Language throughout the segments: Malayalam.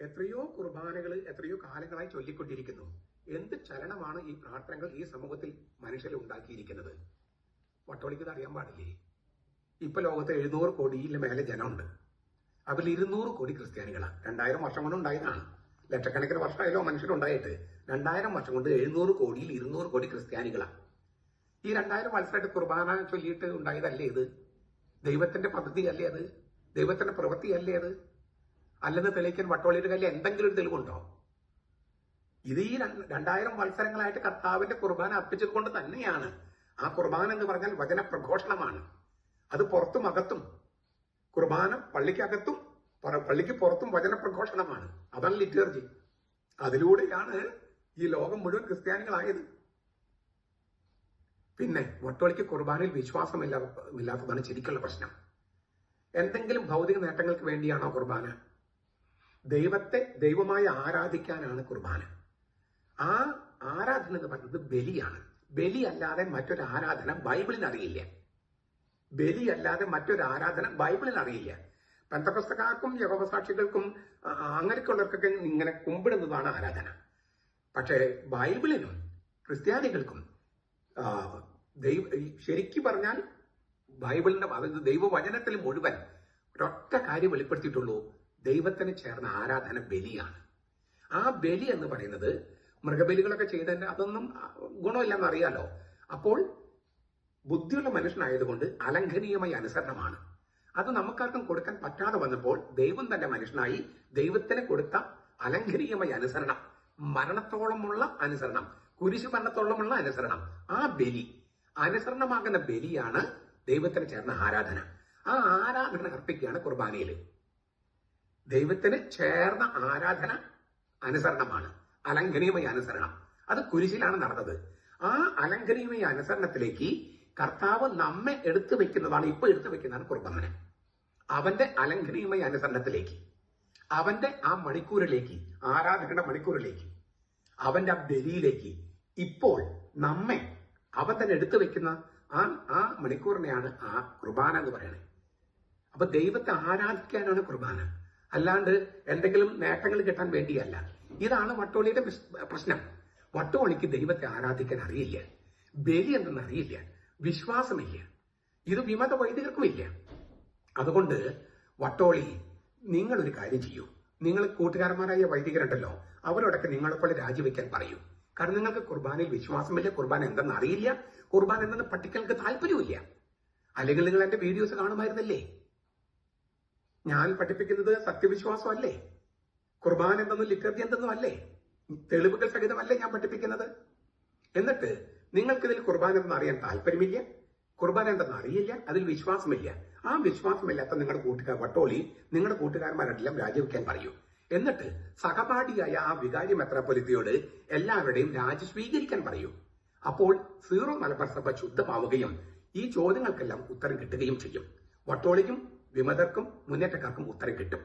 എത്രയോ കുർബാനകൾ എത്രയോ കാലങ്ങളായി ചൊല്ലിക്കൊണ്ടിരിക്കുന്നു. എന്ത് ചലനമാണ് ഈ പ്രാർത്ഥനകൾ ഈ സമൂഹത്തിൽ മനുഷ്യരെ ഉണ്ടാക്കിയിരിക്കുന്നത്? വട്ടോളിക്കത് അറിയാൻ പാടില്ലേ? ഇപ്പൊ ലോകത്തെ എഴുന്നൂറ് കോടിയിൽ മേലെ ജനമുണ്ട്. അതിൽ ഇരുന്നൂറ് കോടി ക്രിസ്ത്യാനികളാണ്. രണ്ടായിരം വർഷം കൊണ്ട് ഉണ്ടായതാണ്. ലക്ഷക്കണക്കിന് വർഷമായല്ലോ മനുഷ്യരുണ്ടായിട്ട് രണ്ടായിരം വർഷം കൊണ്ട് എഴുന്നൂറ് കോടിയിൽ ഇരുന്നൂറ് കോടി ക്രിസ്ത്യാനികളാണ്. ഈ രണ്ടായിരം വർഷമായിട്ട് കുർബാന ചൊല്ലിയിട്ട് ഉണ്ടായതല്ലേ ഇത്? ദൈവത്തിന്റെ പദ്ധതി അല്ലേ അത്? ദൈവത്തിന്റെ പ്രവൃത്തി അല്ലേ അത്? അല്ലെന്ന് തെളിയിക്കാൻ വട്ടോളിയുടെ കയ്യിൽ എന്തെങ്കിലും ഒരു തെളിവുണ്ടോ? ഇത് ഈ രണ്ട് രണ്ടായിരം വത്സരങ്ങളായിട്ട് കർത്താവിന്റെ കുർബാന അർപ്പിച്ചത് കൊണ്ട് തന്നെയാണ്. ആ കുർബാന എന്ന് പറഞ്ഞാൽ വചന പ്രഘോഷണമാണ് അത് പുറത്തും അകത്തും കുർബാന പള്ളിക്കകത്തും പള്ളിക്ക് പുറത്തും വചന പ്രഘോഷണമാണ് അതാണ് ലിറ്റേർജി. അതിലൂടെയാണ് ഈ ലോകം മുഴുവൻ ക്രിസ്ത്യാനികളായത്. പിന്നെ വട്ടോളിക്ക് കുർബാനയിൽ വിശ്വാസമില്ല ഇല്ലാത്തതാണ് ശരിക്കുള്ള പ്രശ്നം. എന്തെങ്കിലും ഭൗതിക നേട്ടങ്ങൾക്ക് വേണ്ടിയാണോ കുർബാന? ദൈവത്തെ ദൈവമായി ആരാധിക്കാനാണ് കുർബാന. ആ ആരാധന എന്ന് പറയുന്നത് ബലിയാണ്. ബലി അല്ലാതെ മറ്റൊരു ആരാധന ബൈബിളിൽ അറിയില്ല. ബലി അല്ലാതെ മറ്റൊരു ആരാധന ബൈബിളിൽ അറിയില്ല. പെന്തപുസ്തകാർക്കും യഹോവസാക്ഷികൾക്കും ആ, അങ്ങനെയൊക്കെയുള്ളവർക്കൊക്കെ ഇങ്ങനെ കുമ്പിടുന്നതാണ് ആരാധന. പക്ഷേ ബൈബിളിനും ക്രിസ്ത്യാനികൾക്കും ദൈവ ശരിക്ക് പറഞ്ഞാൽ ബൈബിളിന്റെ അതായത് ദൈവവചനത്തിൽ മുഴുവൻ ഒരൊറ്റ കാര്യം വെളിപ്പെടുത്തിയിട്ടുള്ളൂ. ദൈവത്തിന് ചേർന്ന ആരാധന ബലിയാണ്. ആ ബലി എന്ന് പറയുന്നത് മൃഗബലികളൊക്കെ ചെയ്തതിന്റെ അതൊന്നും ഗുണമില്ലെന്ന് അറിയാലോ. അപ്പോൾ ബുദ്ധിയുള്ള മനുഷ്യനായതുകൊണ്ട് അലംഘനീയമായ അനുസരണമാണ്. അത് നമുക്കാർക്കും കൊടുക്കാൻ പറ്റാതെ വന്നപ്പോൾ ദൈവം തന്നെ മനുഷ്യനായി ദൈവത്തിന് കൊടുത്ത അലംഘനീയമായ അനുസരണം മരണത്തോളമുള്ള അനുസരണം കുരിശു മരണത്തോളമുള്ള അനുസരണം ആ ബലി അനുസരണമാകുന്ന ബലിയാണ് ദൈവത്തിന് ചേർന്ന ആരാധന. ആ ആരാധന അർപ്പിക്കുകയാണ് കുർബാനയിൽ ദൈവത്തിന് ചേർന്ന ആരാധന അനുസരണമാണ്. അലംഘനീയമായ അനുസരണം. അത് കുരിശിലാണ് നടന്നത്. ആ അലംഘനീയമായ അനുസരണത്തിലേക്ക് കർത്താവ് നമ്മെ എടുത്തു വെക്കുന്നതാണ് ഇപ്പൊ എടുത്തു വെക്കുന്നതാണ് കുർബാന. അവന്റെ അലംഘനീയമായ അനുസരണത്തിലേക്ക് അവന്റെ ആ മണിക്കൂറിലേക്ക് ആരാധകരുടെ മണിക്കൂറിലേക്ക് അവന്റെ ആ ബലിയിലേക്ക് ഇപ്പോൾ നമ്മെ അവൻ തന്നെ എടുത്തു വെക്കുന്ന ആ ആ മണിക്കൂറിനെയാണ് ആ കുർബാന എന്ന് പറയുന്നത്. അപ്പൊ ദൈവത്തെ ആരാധിക്കാനാണ് കുർബാന? അല്ലാണ്ട് എന്തെങ്കിലും നേട്ടങ്ങൾ കിട്ടാൻ വേണ്ടിയല്ല. ഇതാണ് വട്ടോളിയുടെ പ്രശ്നം. വട്ടോളിക്ക് ദൈവത്തെ ആരാധിക്കാൻ അറിയില്ല. ബലി എന്തെന്ന് അറിയില്ല. വിശ്വാസമില്ല. ഇത് വിമത വൈദികർക്കുമില്ല. അതുകൊണ്ട് വട്ടോളി നിങ്ങളൊരു കാര്യം ചെയ്യൂ. നിങ്ങൾ കൂട്ടുകാരന്മാരായ വൈദികരുണ്ടല്ലോ അവരോടൊക്കെ നിങ്ങളെപ്പോലെ രാജിവെക്കാൻ പറയൂ. കാരണം നിങ്ങൾക്ക് കുർബാനയിൽ വിശ്വാസമില്ല കുർബാന എന്തെന്ന് അറിയില്ല. കുർബാന എന്തെന്ന് പഠിക്കാൻ താല്പര്യമില്ല അല്ലെങ്കിൽ നിങ്ങൾ എന്റെ വീഡിയോസ് കാണുമായിരുന്നല്ലേ? ഞാൻ പഠിപ്പിക്കുന്നത് സത്യവിശ്വാസമല്ലേ? കുർബാന എന്തെന്നും ലിറ്റർജി എന്തെന്നും അല്ലേ തെളിവുകൾ സഹിതമല്ലേ ഞാൻ പഠിപ്പിക്കുന്നത്? എന്നിട്ട് നിങ്ങൾക്കിതിൽ കുർബാന എന്തെന്ന് അറിയാൻ താല്പര്യമില്ല കുർബാന എന്തെന്ന് അറിയില്ല അതിൽ വിശ്വാസമില്ല. ആ വിശ്വാസമില്ലാത്ത നിങ്ങളുടെ കൂട്ടുകാർ വട്ടോളി നിങ്ങളുടെ കൂട്ടുകാരന്മാരെല്ലാം രാജിവെക്കാൻ പറയൂ. എന്നിട്ട് സഹപാഠിയായ ആ വികാരി മെത്രാപൊലിത്തയോട് എല്ലാവരുടെയും രാജി സ്വീകരിക്കാൻ പറയൂ. അപ്പോൾ സീറോ മലബാർ സഭ ശുദ്ധമാവുകയും ഈ ചോദ്യങ്ങൾക്കെല്ലാം ഉത്തരം കിട്ടുകയും ചെയ്യും. വട്ടോളിക്കും വിമതർക്കും മുന്നേറ്റക്കാർക്കും ഉത്തരം കിട്ടും.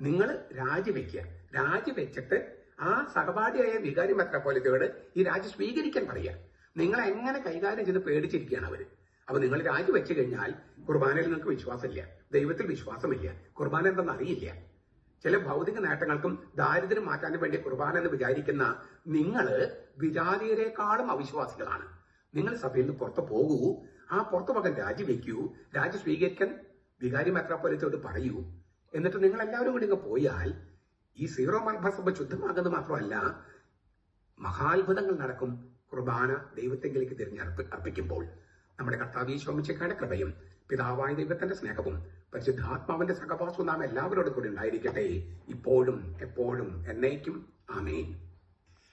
നിങ്ങൾ രാജിവെക്കുക. രാജിവെച്ചിട്ട് ആ സഹപാഠിയായ വികാരി മെത്രാപ്പൊലിത്തയോട് ഈ രാജ്യം സ്വീകരിക്കാൻ പറയുക. നിങ്ങൾ എങ്ങനെ കൈകാര്യം ചെയ്ത് പേടിച്ചിരിക്കുകയാണ് അവർ. അപ്പൊ നിങ്ങൾ രാജിവെച്ചു കഴിഞ്ഞാൽ കുർബാനയിൽ നിങ്ങൾക്ക് വിശ്വാസമില്ല. ദൈവത്തിൽ വിശ്വാസമില്ല. കുർബാന എന്തെന്ന് അറിയില്ല. ചില ഭൗതിക നേട്ടങ്ങൾക്കും ദാരിദ്ര്യം മാറ്റാനും വേണ്ടി കുർബാന എന്ന് വിചാരിക്കുന്ന നിങ്ങൾ വിജാതീയരെക്കാളും അവിശ്വാസികളാണ്. നിങ്ങൾ സഭയിൽ നിന്ന് പുറത്തു പോകൂ. ആ പുറത്തു പകൻ രാജിവെക്കൂ. രാജി സ്വീകരിക്കാൻ വികാരി മെത്രാപ്പൊലിത്തോട് പറയൂ. എന്നിട്ട് നിങ്ങൾ എല്ലാവരും കൂടി ഇങ്ങ് പോയാൽ ഈ സീറോ മലബാർ ശുദ്ധമാകുന്നത് മാത്രമല്ല മഹാത്ഭുതങ്ങൾ നടക്കും കുർബാന ദൈവത്തെങ്കിലേക്ക് തിരഞ്ഞർപ്പ് അർപ്പിക്കുമ്പോൾ. നമ്മുടെ കർത്താവ് ഈശോമിച്ചക്കാരുടെ കൃപയും പിതാവായ ദൈവത്തിന്റെ സ്നേഹവും പരിശുദ്ധാത്മാവിന്റെ സഹവാസവും നാം എല്ലാവരോടും കൂടി ഉണ്ടായിരിക്കട്ടെ. ഇപ്പോഴും എപ്പോഴും എന്നേക്കും. ആമേൻ.